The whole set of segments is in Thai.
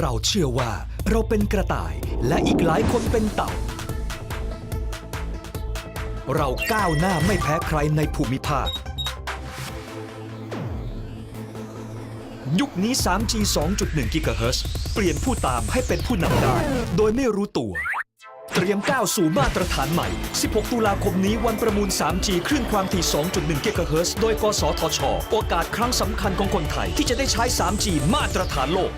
เราเชื่อว่าเราเป็นกระต่ายและอีกหลายคนเป็นเต่า เราก้าวหน้าไม่แพ้ใครในภูมิภาค ยุคนี้ 3G 2.1 GHz เฮิร์เปลี่ยนผู้ตามให้เป็นผู้นำได้ โดยไม่รู้ตัว เตรียมก้าวสู่มาตรฐานใหม่ 16 ตุลาคมนี้วันประมูล 3G คลื่นความถี่ 2.1 GHz โดย กสทช โอกาสครั้งสำคัญของคนไทยที่จะได้ใช้ 3G มาตรฐานโลก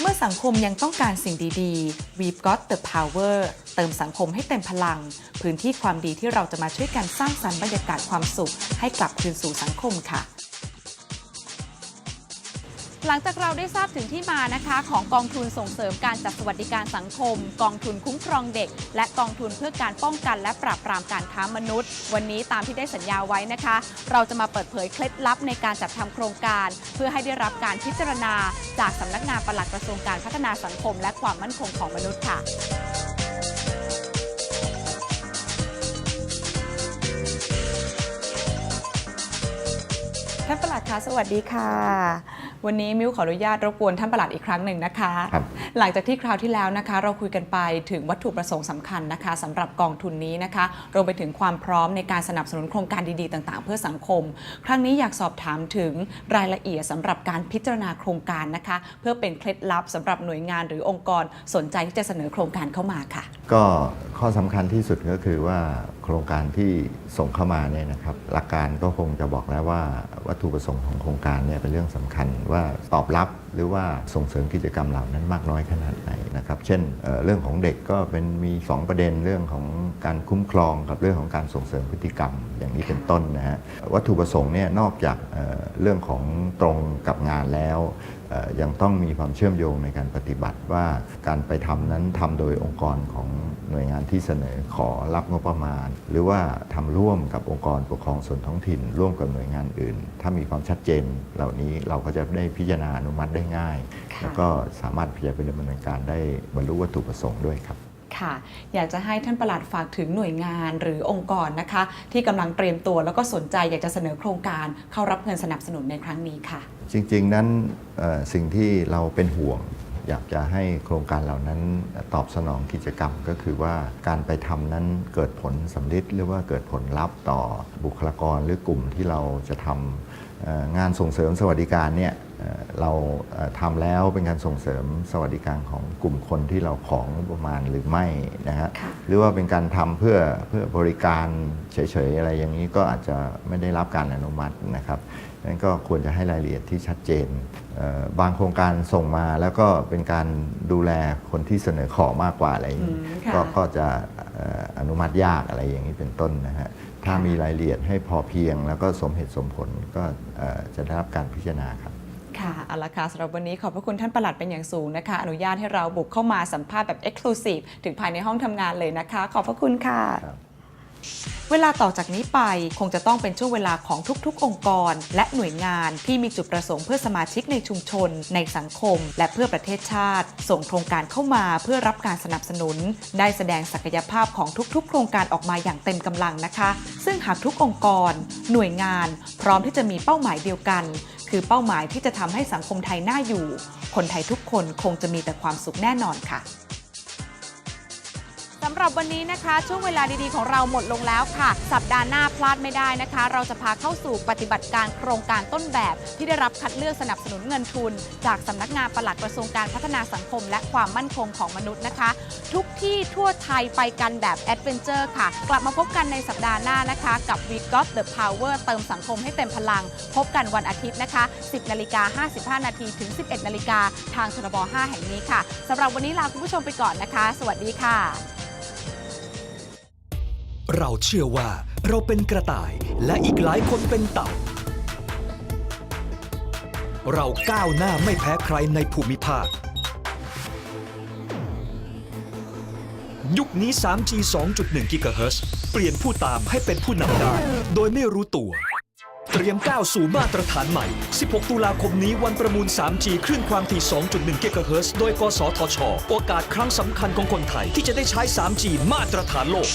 เมื่อสังคมยังต้องการสิ่งดีๆ We've got the power เติมสังคมให้เต็มพลัง พื้นที่ความดีที่เราจะมาช่วยกันสร้างสรรค์บรรยากาศความสุข ให้กลับคืนสู่สังคมค่ะ หลังจากเราได้ทราบถึงที่มานะคะ ของกองทุนส่งเสริมการจัดสวัสดิการสังคม กองทุนคุ้มครองเด็ก และกองทุนเพื่อการป้องกันและปราบปรามการค้ามนุษย์ วันนี้ตามที่ได้สัญญาไว้นะคะ เราจะมาเปิดเผยเคล็ดลับในการจัดทำโครงการ เพื่อให้ได้รับการพิจารณา จากสำนักงานปลัดกระทรวงการพัฒนาสังคม และความมั่นคงของมนุษย์ค่ะท่านประหลัดคะสวัสดีค่ะ วันนี้มิวขออนุญาตรบกวนท่านประหลัดอีกครั้งหนึ่งนะคะครับหลังจากที่คราวที่แล้วนะคะ เราคุยกันไปถึงวัตถุประสงค์สำคัญนะคะสำหรับกองทุนนี้นะคะรวมไปถึงความพร้อมในการสนับสนุนโครงการดีๆต่าง ๆ เพื่อสังคม ครั้งนี้อยากสอบถามถึงรายละเอียดสำหรับการพิจารณาโครงการนะคะ เพื่อเป็นเคล็ดลับสำหรับหน่วยงานหรือองค์กรสนใจที่จะเสนอโครงการเข้ามาค่ะ ก็ข้อสำคัญที่สุดก็คือว่า โครงการที่ส่งเข้ามาเนี่ยนะครับหลักการก็คงจะบอกแล้วว่าวัตถุประสงค์ของโครงการเนี่ยเป็นเรื่องสำคัญว่าตอบรับหรือว่าส่งเสริมกิจกรรมเหล่านั้นมากน้อยขนาดไหน นะครับ เช่นเรื่องของเด็กก็เป็นมี 2 ประเด็นเรื่องของการคุ้มครองกับเรื่องของการส่งเสริมพฤติกรรมอย่างนี้เป็นต้นนะฮะวัตถุประสงค์เนี่ยนอกจากเรื่องของตรงกับงานแล้วยังต้องมีความเชื่อมโยงในการปฏิบัติว่าการไปทำนั้นทำโดยองค์กรของหน่วยงานที่เสนอขอรับงบประมาณ หรือว่าทำร่วมกับองค์กรปกครองส่วนท้องถิ่น ร่วมกับหน่วยงานอื่น ถ้ามีความชัดเจนเหล่านี้เราก็จะได้พิจารณาอนุมัติได้ง่าย แล้วก็สามารถพิจารณาดำเนินการได้บรรลุวัตถุประสงค์ด้วยครับค่ะอยากจะให้ท่านประหลัดฝากถึงหน่วยงานหรือองค์กรนะคะ ที่กำลังเตรียมตัวแล้วก็สนใจอยากจะเสนอโครงการเข้ารับเงินสนับสนุนในครั้งนี้ค่ะ จริงๆนั้นเอ่อสิ่งที่เราเป็นห่วง อยากจะให้โครงการเหล่านั้นตอบสนองกิจกรรมก็คือว่าการไปทำนั้นเกิดผลสำลิดหรือว่าเกิดผลลัพธ์ต่อบุคลากรหรือกลุ่มที่เราจะทำเอ่องานส่งเสริมสวัสดิการเนี่ย เอ่อเราเอ่อทำแล้วเป็นการส่งเสริมสวัสดิการของกลุ่มคนที่เราของงบประมาณหรือไม่นะฮะค่ะหรือว่าเป็นการทำเพื่อเพื่อบริการเฉยๆอะไรอย่างนี้ก็อาจจะไม่ได้รับการอนุมัตินะครับนั้นก็ควรจะให้รายละเอียดที่ชัดเจนเอ่อบางโครงการส่งมาแล้วก็เป็นการดูแลคนที่เสนอขอมากกว่าอะไรอย่างนี้อืมค่ะก็ก็จะเอ่ออนุมัติยากอะไรอย่างนี้เป็นต้นนะฮะถ้ามีรายละเอียดให้พอเพียงแล้วก็สมเหตุสมผลก็เอ่อจะได้รับการพิจารณาครับ ค่ะเอาละค่ะสำหรับวันนี้ขอบพระคุณท่านประหลัดเป็นอย่างสูงนะคะ อนุญาตให้เราบุกเข้ามาสัมภาษณ์แบบ Exclusive ถึงภายในห้องทำงานเลยนะคะ ขอบพระคุณค่ะ ครับ เวลาต่อจากนี้ไปคงจะต้องเป็นช่วงเวลาของทุกๆ องค์กร และหน่วยงานที่มีจุดประสงค์เพื่อสมาชิกในชุมชน ในสังคม และเพื่อประเทศชาติ ส่งโครงการเข้ามาเพื่อรับการสนับสนุน ได้แสดงศักยภาพของทุกๆ โครงการออกมาอย่างเต็มกำลังนะคะ ซึ่งหากทุกองค์กร หน่วยงาน พร้อมที่จะมีเป้าหมายเดียวกัน คือเป้าหมายที่จะทำให้สังคมไทยน่าอยู่ คนไทยทุกคนคงจะมีแต่ความสุขแน่นอนค่ะ สำหรับวันนี้นะคะ ช่วงเวลาดีๆของเราหมดลงแล้วค่ะ สัปดาห์หน้าพลาดไม่ได้นะคะ เราจะพาเข้าสู่ปฏิบัติการโครงการต้นแบบ ที่ได้รับคัดเลือกสนับสนุนเงินทุน จากสำนักงานปลัดกระทรวงการพัฒนาสังคม และความมั่นคงของมนุษย์นะคะ ทุกที่ทั่วไทยไปกันแบบแอดเวนเจอร์ค่ะ กลับมาพบกันในสัปดาห์หน้านะคะ กับ We Got the Power เติมสังคมให้เต็มพลัง พบกันวันอาทิตย์นะคะ 10นาฬิกา55นาทีถึง 11นาฬิกาทางชนบ5แห่งนี้ค่ะสำหรับวันนี้ลาคุณผู้ชมไปก่อนนะคะ สวัสดีค่ะ เราเชื่อว่าเราเป็นกระต่ายและอีกหลายคนเป็นเต่า เราก้าวหน้าไม่แพ้ใครในภูมิภาค ยุคนี้ 3G 2.1 GHz เปลี่ยนผู้ตามให้เป็นผู้นำได้ โดยไม่รู้ตัว เตรียมก้าวสู่มาตรฐานใหม่ 16 ตุลาคมนี้วันประมูล 3G คลื่นความถี่ 2.1 GHz โดย กสทช โอกาสครั้งสำคัญของคนไทยที่จะได้ใช้ 3G มาตรฐานโลก